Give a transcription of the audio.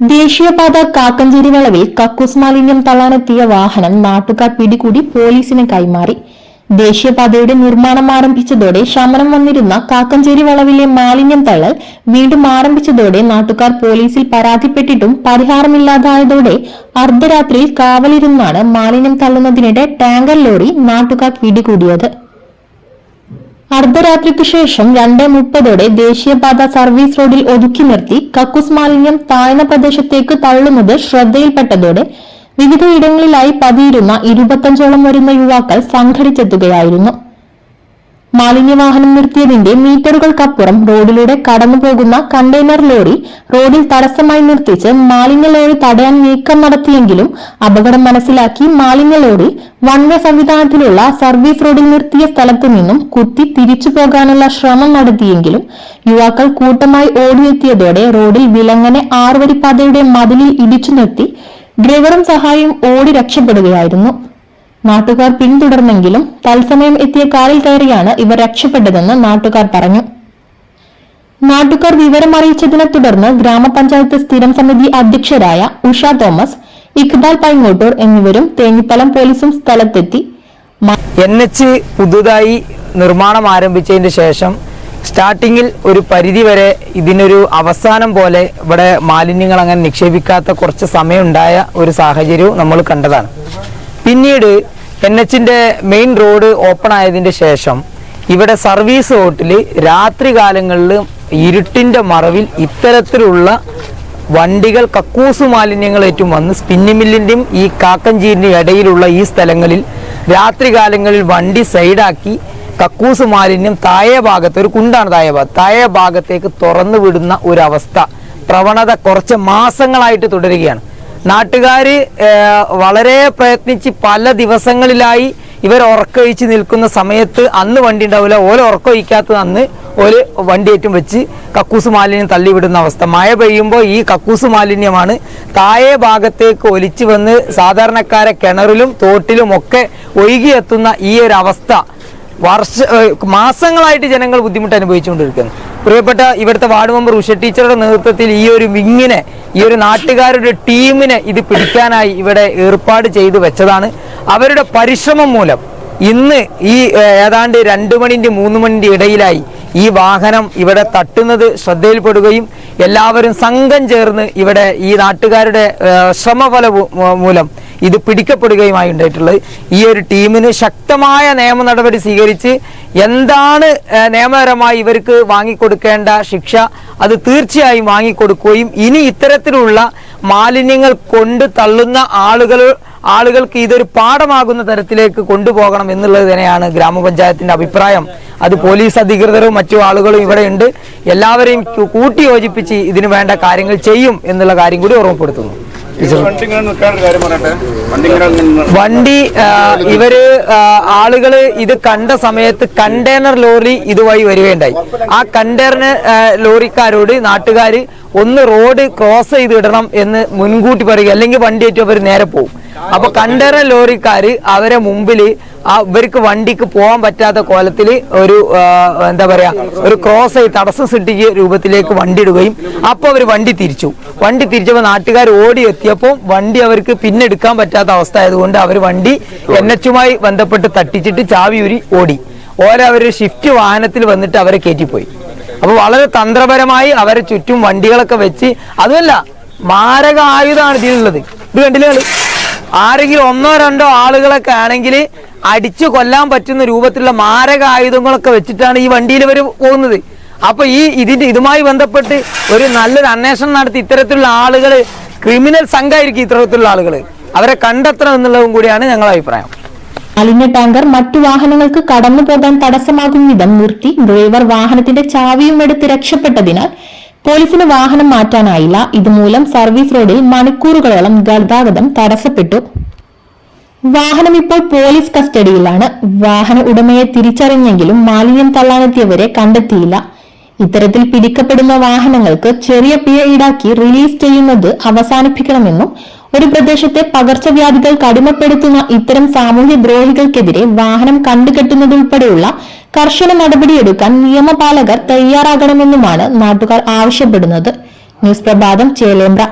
ദേശീയപാത കാക്കഞ്ചേരി വളവിൽ കക്കൂസ് മാലിന്യം തള്ളാനെത്തിയ വാഹനം നാട്ടുകാർ പിടികൂടി പോലീസിന് കൈമാറി. ദേശീയപാതയുടെ നിർമ്മാണം ആരംഭിച്ചതോടെ ശമനം വന്നിരുന്ന കാക്കഞ്ചേരി വളവിലെ മാലിന്യം തള്ളൽ വീണ്ടും ആരംഭിച്ചതോടെ നാട്ടുകാർ പോലീസിൽ പരാതിപ്പെട്ടിട്ടും പരിഹാരമില്ലാതായതോടെ അർദ്ധരാത്രിയിൽ കാവലിരുന്നാണ് മാലിന്യം തള്ളുന്നതിനിടെ ടാങ്കർ ലോറി നാട്ടുകാർ പിടികൂടിയത്. അർദ്ധരാത്രിക്കു ശേഷം രണ്ട് മുപ്പതോടെ ദേശീയപാത സർവീസ് റോഡിൽ ഒതുക്കി നിർത്തി കക്കൂസ് മാലിന്യം താഴ്ന്ന പ്രദേശത്തേക്ക് തള്ളുന്നത് ശ്രദ്ധയിൽപ്പെട്ടതോടെ വിവിധയിടങ്ങളിലായി പതിയിരുന്ന ഇരുപത്തഞ്ചോളം വരുന്ന യുവാക്കൾ സംഘടിച്ചെത്തുകയായിരുന്നു. മാലിന്യവാഹനം നിർത്തിയതിന്റെ മീറ്ററുകൾക്കപ്പുറം റോഡിലൂടെ കടന്നുപോകുന്ന കണ്ടെയ്നർ ലോറി റോഡിൽ തടസ്സമായി നിർത്തിച്ച് മാലിന്യ ലോറി തടയാൻ നീക്കം നടത്തിയെങ്കിലും അപകടം മനസ്സിലാക്കി മാലിന്യ ലോറി വൺവേ സംവിധാനത്തിലുള്ള സർവീസ് റോഡിൽ നിർത്തിയ സ്ഥലത്തു നിന്നും കുത്തി തിരിച്ചു പോകാനുള്ള ശ്രമം നടത്തിയെങ്കിലും യുവാക്കൾ കൂട്ടമായി ഓടിയെത്തിയതോടെ റോഡിൽ വിലങ്ങനെ ആറുവരിപ്പാതയുടെ മതിലിൽ ഇടിച്ചു നിർത്തി ഡ്രൈവറും സഹായിയും ഓടി രക്ഷപ്പെടുകയായിരുന്നു. നാട്ടുകാർ പിന്തുടർന്നെങ്കിലും തത്സമയം എത്തിയ കാറിൽ കയറിയാണ് ഇവർ രക്ഷപ്പെട്ടതെന്ന് നാട്ടുകാർ പറഞ്ഞു. നാട്ടുകാർ വിവരം അറിയിച്ചതിനെ തുടർന്ന് ഗ്രാമപഞ്ചായത്ത് സ്ഥിരം സമിതി അധ്യക്ഷരായ ഉഷ തോമസ് ഇഖ്ബാൽ പൈങ്ങോട്ടൂർ എന്നിവരും തേഞ്ഞിപ്പലം പോലീസും സ്ഥലത്തെത്തി. എൻ എച്ച് പുതുതായി നിർമ്മാണം ആരംഭിച്ചതിന് ശേഷം സ്റ്റാർട്ടിങ്ങിൽ ഒരു പരിധി വരെ ഇതിനൊരു അവസാനം പോലെ ഇവിടെ മാലിന്യങ്ങൾ അങ്ങനെ നിക്ഷേപിക്കാത്ത കുറച്ച് സമയമുണ്ടായ ഒരു സാഹചര്യവും നമ്മൾ കണ്ടതാണ്. പിന്നീട് എൻ എച്ചിന്റെ മെയിൻ റോഡ് ഓപ്പൺ ആയതിന്റെ ശേഷം ഇവിടെ സർവീസ് റോട്ടിൽ രാത്രി കാലങ്ങളിൽ ഇരുട്ടിന്റെ മറവിൽ ഇത്തരത്തിലുള്ള വണ്ടികൾ കക്കൂസ് മാലിന്യങ്ങൾ മാലിന്യങ്ങളേറ്റും വന്ന് സ്പിന്നി മില്ലിന്റെയും ഈ കാക്കഞ്ചീരിന്റെയും ഇടയിലുള്ള ഈ സ്ഥലങ്ങളിൽ രാത്രികാലങ്ങളിൽ വണ്ടി സൈഡാക്കി കക്കൂസ് മാലിന്യം താഴെ ഭാഗത്ത് ഒരു കുണ്ടാണ് താഴെ ഭാഗത്ത് താഴെ ഭാഗത്തേക്ക് തുറന്നു വിടുന്ന ഒരവസ്ഥ പ്രവണത കുറച്ച് മാസങ്ങളായിട്ട് തുടരുകയാണ്. നാട്ടുകാർ വളരെ പ്രയത്നിച്ച് പല ദിവസങ്ങളിലായി ഇവർ ഉറക്കൊഴിച്ച് നിൽക്കുന്ന സമയത്ത് അന്ന് വണ്ടി ഉണ്ടാവില്ല. ഓല ഉറക്കൊഴിക്കാത്തത് അന്ന് ഒരു വണ്ടിയേറ്റം വെച്ച് കക്കൂസ് മാലിന്യം തള്ളിവിടുന്ന അവസ്ഥ. മഴ പെയ്യുമ്പോൾ ഈ കക്കൂസ് മാലിന്യമാണ് താഴെ ഭാഗത്തേക്ക് ഒലിച്ചു വന്ന് സാധാരണക്കാരെ കിണറിലും തോട്ടിലും ഒക്കെ ഒഴുകിയെത്തുന്ന ഈ ഒരു അവസ്ഥ വർഷ മാസങ്ങളായിട്ട് ജനങ്ങൾ ബുദ്ധിമുട്ട് അനുഭവിച്ചുകൊണ്ടിരിക്കുന്നു. പ്രിയപ്പെട്ട ഇവിടുത്തെ വാർഡ് മെമ്പർ ഉഷ ടീച്ചറുടെ നേതൃത്വത്തിൽ ഈ ഒരു വിങ്ങിനെ ഈ ഒരു നാട്ടുകാരുടെ ടീമിനെ ഇത് പിടിക്കാനായി ഇവിടെ ഏർപ്പാട് ചെയ്തു വെച്ചതാണ്. അവരുടെ പരിശ്രമം മൂലം ഇന്ന് ഈ ഏതാണ്ട് രണ്ട് മണിന്റെ മൂന്ന് മണിന്റെ ഇടയിലായി ഈ വാഹനം ഇവിടെ തട്ടുന്നത് ശ്രദ്ധയിൽപ്പെടുകയും എല്ലാവരും സംഘം ചേർന്ന് ഇവിടെ ഈ നാട്ടുകാരുടെ ശ്രമഫല മൂലം ഇത് പിടിക്കപ്പെടുകയുമായി ഉണ്ടായിട്ടുള്ളത്. ഈ ഒരു ടീമിന് ശക്തമായ നിയമ നടപടി സ്വീകരിച്ച് എന്താണ് നിയമപരമായി ഇവർക്ക് വാങ്ങിക്കൊടുക്കേണ്ട ശിക്ഷ അത് തീർച്ചയായും വാങ്ങിക്കൊടുക്കുകയും ഇനി ഇത്തരത്തിലുള്ള മാലിന്യങ്ങൾ കൊണ്ട് തള്ളുന്ന ആളുകൾ ആളുകൾക്ക് ഇതൊരു പാഠമാകുന്ന തരത്തിലേക്ക് കൊണ്ടുപോകണം എന്നുള്ളത് തന്നെയാണ് ഗ്രാമപഞ്ചായത്തിന്റെ അഭിപ്രായം. അത് പോലീസ് അധികൃതരും മറ്റു ആളുകളും ഇവിടെ ഉണ്ട്. എല്ലാവരെയും കൂട്ടിയോജിപ്പിച്ച് യോജിപ്പിച്ച് ഇതിനു വേണ്ട കാര്യങ്ങൾ ചെയ്യും എന്നുള്ള കാര്യം കൂടി ഓർമ്മപ്പെടുത്തുന്നു. വണ്ടി ഇവർ ആളുകൾ ഇത് കണ്ട സമയത്ത് കണ്ടെയ്നർ ലോറി ഇതുവഴി വരികയുണ്ടായി. ആ കണ്ടെയ്നർ ലോറിക്കാരോട് നാട്ടുകാര് ഒന്ന് റോഡ് ക്രോസ് ചെയ്ത് ഇടണം എന്ന് മുൻകൂട്ടി പറയുക. അല്ലെങ്കിൽ വണ്ടി ഏറ്റവും അവർ നേരെ പോകും. അപ്പൊ കണ്ടെയ്നർ ലോറിക്കാര് അവരെ മുമ്പിൽ ഇവർക്ക് വണ്ടിക്ക് പോകാൻ പറ്റാത്ത കോലത്തിൽ ഒരു എന്താ പറയാ ഒരു ക്രോസ് ആയി തടസ്സം സൃഷ്ടിച്ച രൂപത്തിലേക്ക് വണ്ടി ഇടുകയും അപ്പൊ അവർ വണ്ടി തിരിച്ചു. വണ്ടി തിരിച്ചപ്പോൾ നാട്ടുകാർ ഓടി എത്തിയപ്പോൾ വണ്ടി അവർക്ക് പിന്നെ എടുക്കാൻ പറ്റാത്ത അവസ്ഥ ആയതുകൊണ്ട് അവർ വണ്ടി എൻ എച്ചുമായി ബന്ധപ്പെട്ട് തട്ടിച്ചിട്ട് ചാവി ഊരി ഓടി. ഓരോ അവർ ഷിഫ്റ്റ് വാഹനത്തിൽ വന്നിട്ട് അവരെ കയറ്റിപ്പോയി. അപ്പൊ വളരെ തന്ത്രപരമായി അവരെ ചുറ്റും വണ്ടികളൊക്കെ വെച്ച് അതുമല്ല മാരക ആയുധമാണ് ഇതിലുള്ളത്. ഇത് കണ്ടില്ലേ ആരെങ്കിലും ഒന്നോ രണ്ടോ ആളുകളൊക്കെ ആണെങ്കിൽ അടിച്ചു കൊല്ലാൻ പറ്റുന്ന രൂപത്തിലുള്ള മാരക ആയുധങ്ങളൊക്കെ വെച്ചിട്ടാണ് ഈ വണ്ടിയിൽ ഇവർ പോകുന്നത്. അപ്പൊ ഈ ഇതിന്റെ ഇതുമായി ബന്ധപ്പെട്ട് ഒരു നല്ലൊരു അന്വേഷണം നടത്തി ഇത്തരത്തിലുള്ള ആളുകൾ ക്രിമിനൽ സംഘമായിരിക്കും ഇത്തരത്തിലുള്ള ആളുകൾ അവരെ കണ്ടെത്തണം എന്നുള്ളതും കൂടിയാണ് ഞങ്ങളുടെ അഭിപ്രായം. മാലിന്യ ടാങ്കർ മറ്റു വാഹനങ്ങൾക്ക് കടന്നു പോകാൻ തടസ്സമാകും വിധം നിർത്തി ഡ്രൈവർ വാഹനത്തിന്റെ ചാവിയും എടുത്ത് രക്ഷപ്പെട്ടതിനാൽ പോലീസിന് വാഹനം മാറ്റാനായില്ല. ഇതുമൂലം സർവീസ് റോഡിൽ മണിക്കൂറുകളോളം ഗതാഗതം തടസ്സപ്പെട്ടു. വാഹനം ഇപ്പോൾ പോലീസ് കസ്റ്റഡിയിലാണ്. വാഹന ഉടമയെ തിരിച്ചറിഞ്ഞെങ്കിലും മാലിന്യം തള്ളാനെത്തിയവരെ കണ്ടെത്തിയില്ല. ഇത്തരത്തിൽ പിടിക്കപ്പെടുന്ന വാഹനങ്ങൾക്ക് ചെറിയ പിഴ ഈടാക്കി റിലീസ് ചെയ്യുന്നത് അവസാനിപ്പിക്കണമെന്നും ഒരു പ്രദേശത്തെ പകർച്ചവ്യാധികൾ കടിമപ്പെടുത്തുന്ന ഇത്തരം സാമൂഹ്യ ദ്രോഹികൾക്കെതിരെ വാഹനം കണ്ടുകെട്ടുന്നതുൾപ്പെടെയുള്ള കർശന നടപടിയെടുക്കാൻ നിയമപാലകർ തയ്യാറാകണമെന്നുമാണ് നാട്ടുകാർ ആവശ്യപ്പെടുന്നത്. ന്യൂസ് പ്രഭാതം ചേലേമ്പ്ര.